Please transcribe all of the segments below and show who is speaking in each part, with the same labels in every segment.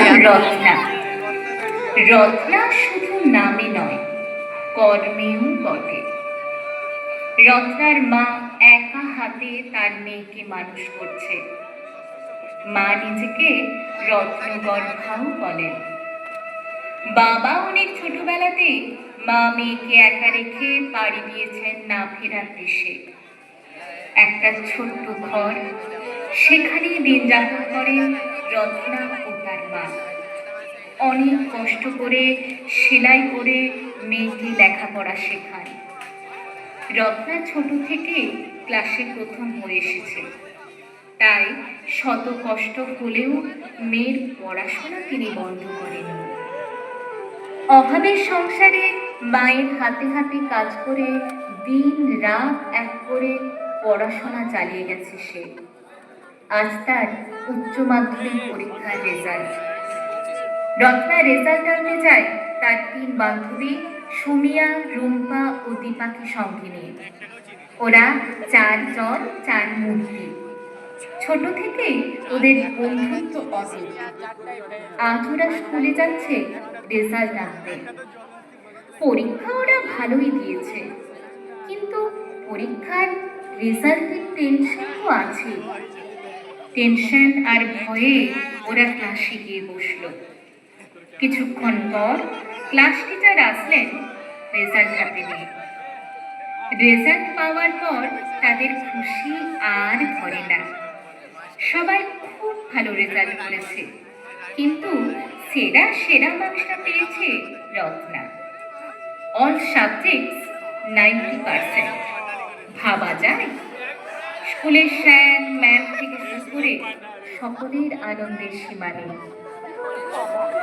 Speaker 1: রত্না। রত্না শুধু নামে নয়, কর্মেও বটে। রত্নার মা একা হাতে তার মেয়েকে মানুষ করছে। মা নিজেকে রত্নগর্ভাও বলেন। বাবা অনেক ছোটবেলাতেই মা মেয়েকে একা রেখে পাড়ি দিয়েছেন না ফেরার দেশে। একটা ছোট্ট ঘর সেখানেই দিন যাপন করেন রত্না ও তার মা। অনেক কষ্ট করে, সেলাই করে মেয়েকে লেখাপড়া শেখান। রত্না ছোট থেকে ক্লাসে প্রথম হয়ে এসেছে। তাই শত কষ্ট হলেও মেয়ের পড়াশোনা তিনি বন্ধ করেন। অভাবের সংসারে মায়ের হাতে হাতে কাজ করে দিন রাত এক করে পড়াশোনা চালিয়ে গেছে সে। আজ তার উচ্চ মাধ্যমিক পরীক্ষার রেজাল্ট রত্না রেজাল্ট আনতে যায় তার তিন বান্ধবী সুমিয়া, রুম্পা ও দীপাকে সঙ্গে নিয়ে। ওরা চারজন চার মূর্তি। ছোট থেকেই ওদের বন্ধুত্ব অটুট। আজ ওরা স্কুলে যাচ্ছে রেজাল্ট আনতে। পরীক্ষা ওরা ভালোই দিয়েছে। কিন্তু পরীক্ষার রেজাল্টের টেনশন তো আছে টেনশন আর ভয়ে ওরা ক্লাসে গিয়ে বসল। কিছুক্ষণ পর ক্লাস টিচার আসলেন রেজাল্ট হাতে নিয়ে। রেজাল্ট পাওয়ার পর তাদের খুশি আর ধরে না সবাই খুব ভালো রেজাল্ট করেছে, কিন্তু সেরা সেরা মার্কসটা পেয়েছে Ratna. All subjects ninety percent ভাবা যায় স্কুলের স্যার, ম্যাম থেকে শুরু করে সকলের আনন্দের সীমা নেই।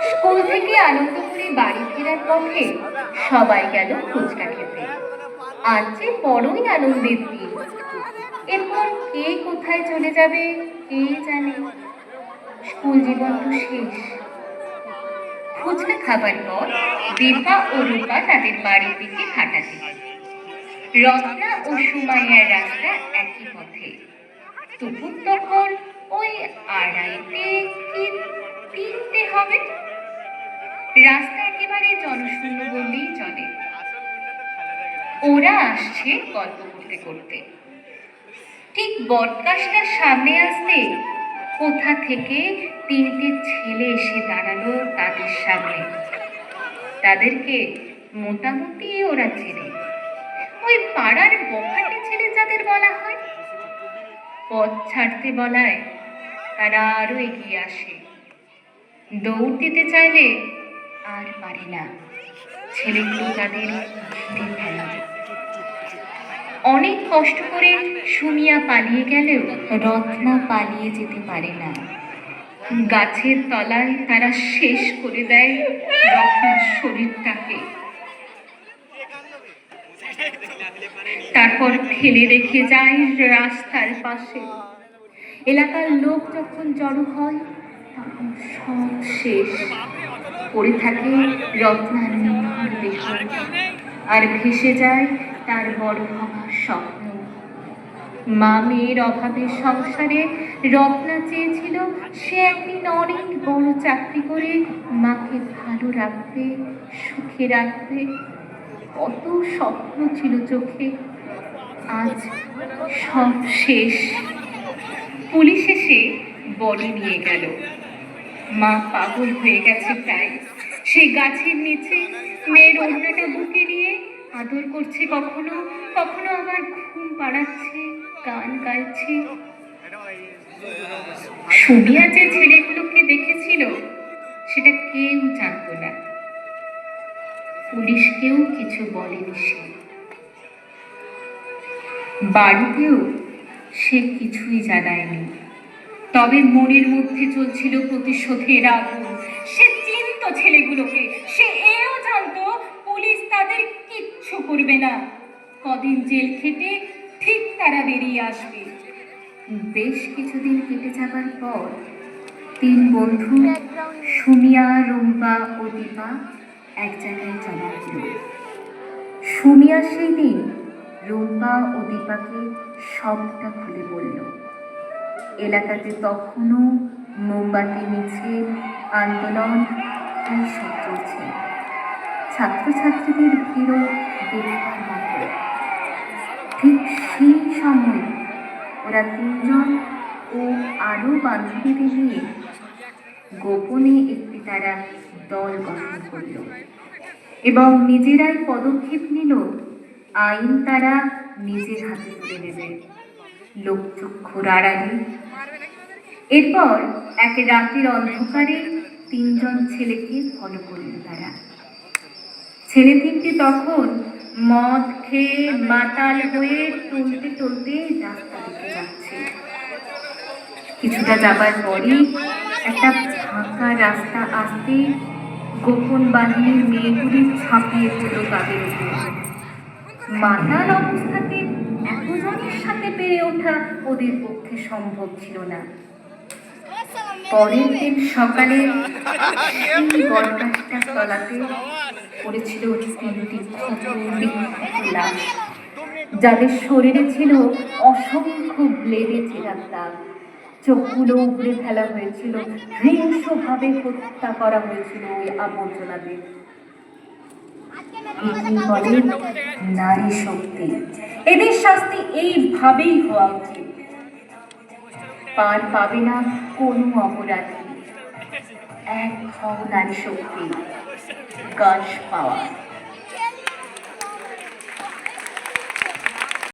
Speaker 1: স্কুল থেকে আনন্দ করে বাড়ি ফেরার পথে সবাই গেল ফুচকা খেতে। আজ যে বড়ই আনন্দের দিন। এরপর কে কোথায় চলে যাবে কে জানে। স্কুল জীবন তো শেষ। ফুচকা খাবার পর দীপা ও রূপা তাদের বাড়ির দিকে হাঁটাতে। রত্না ও সুমাইয়ার রাস্তা তুপুর তখন ওই আড়াইতে কি তিনটে হবে? রাস্তা একেবারে জনশূন্য বললেই চলে। ওরা আসছে গল্প করতে করতে। ঠিক বটগাছটার সামনে আসতে কোথা থেকে তিনটে ছেলে এসে দাঁড়াল তাদের সামনে। তাদেরকে মোটামুটি ওরা চেনে। ওই পাড়ার বখাটে ছেলে যাদের বলা হয়। পথ ছাড়তে বলায় তারা আরও এগিয়ে আসে। দৌড় দিতে চাইলে আর পারে না। ছেলেগুলো তাদের ফেলে। অনেক কষ্ট করে সুমিয়া পালিয়ে গেলেও রত্না পালিয়ে যেতে পারে না। গাছের তলায় তারা শেষ করে দেয় রত্নার শরীরটাকে। তারপর ফেলে রেখে যায় রাস্তার পাশে। এলাকার লোক যখন জড়ো হয়, তখন সব শেষ। পড়ে থাকে রত্নার নির্ভর দেহ আর ভেসে যায় তার বড় হওয়ার স্বপ্ন। মা মেয়ের অভাবের সংসারে রত্না চেয়েছিল, সে একদিন অনেক বড় চাকরি করে মাকে ভালো রাখবে, সুখে রাখবে। কত স্বপ্ন ছিল চোখে। আজ সব শেষ। পুলিশ এসে বডি নিয়ে গেল। মা পাগল হয়ে গেছে প্রায়। সেই গাছের নিচে মেয়ের অন্যটা বুকে নিয়ে আদর করছে কখনো কখনো আবার ঘুম পাড়াচ্ছে, গান গাইছে। সুমিয়া যে ছেলেগুলোকে দেখেছিল, সেটা কেউ জানতো না। পুলিশকেও কিছু বলেনি সে। বাড়িতেও সে কিছুই জানায়নি। তবে মনের মধ্যে চলছিল প্রতিশোধের আগুন। সে চিনত ছেলেগুলোকে। সে এও জানতো পুলিশ তাদের কিচ্ছু করবে না। কদিন জেল খেটে ঠিক তারা বেরিয়ে আসবে। বেশ কিছুদিন কেটে যাবার পর তিন বন্ধু, সুমিয়া, রুম্পা ও দীপা এক জায়গায় জমা হল সুমিয়া সেই দিন রুম্পা ও দীপাকে সবটা খুলে বলল, এলাকাতে তখনও মোমবাতি মিছিল আন্দোলন এই সব চলছে? ছাত্রছাত্রীদের ভিড়ও দেখবার মতো। ঠিক সেই সময় ওরা তিনজন ও আরও বান্ধবীদের নিয়ে গোপনে একটি তারা দল গঠন করল এবং নিজেরাই পদক্ষেপ নিল, আইন তারা নিজের হাতে তুলে নেবে। লোকচক্ষুর আড়ালে। এরপর এক রাতের অন্ধকারে তিনজন ছেলেকে ফলো করল তারা। ছেলে তিনটি তখন মদ খেয়ে মাতাল হয়ে টলতে টলতে রাস্তা দিকে যাচ্ছে। কিছুটা যাবার পরে একটা ফাঁকা রাস্তা আসতে গোপন বাহিনীর মেয়েগুলি ছাপিয়ে পড়ল তাদের উপর। মাতাল অবস্থাতে এতজনের সাথে পেরে ওঠা ওদের পক্ষে সম্ভব ছিল না। পরের দিন সকালে সেই বটগাছটার তলাতে পড়েছিল তিনটি যাদের শরীরে ছিল অসংখ্য ব্লেডে চেরার দাগ। চোখগুলো উপড়ে ফেলা হয়েছিল। হিংস্রভাবে হত্যা করা হয়েছিল ওই আবর্জনাদের। নারী শক্তি। এদের শাস্তি এইভাবেই হওয়া উচিত। পার পাবে না কোনো অপরাধী। এক হও নারী শক্তি গাছ পাওয়া।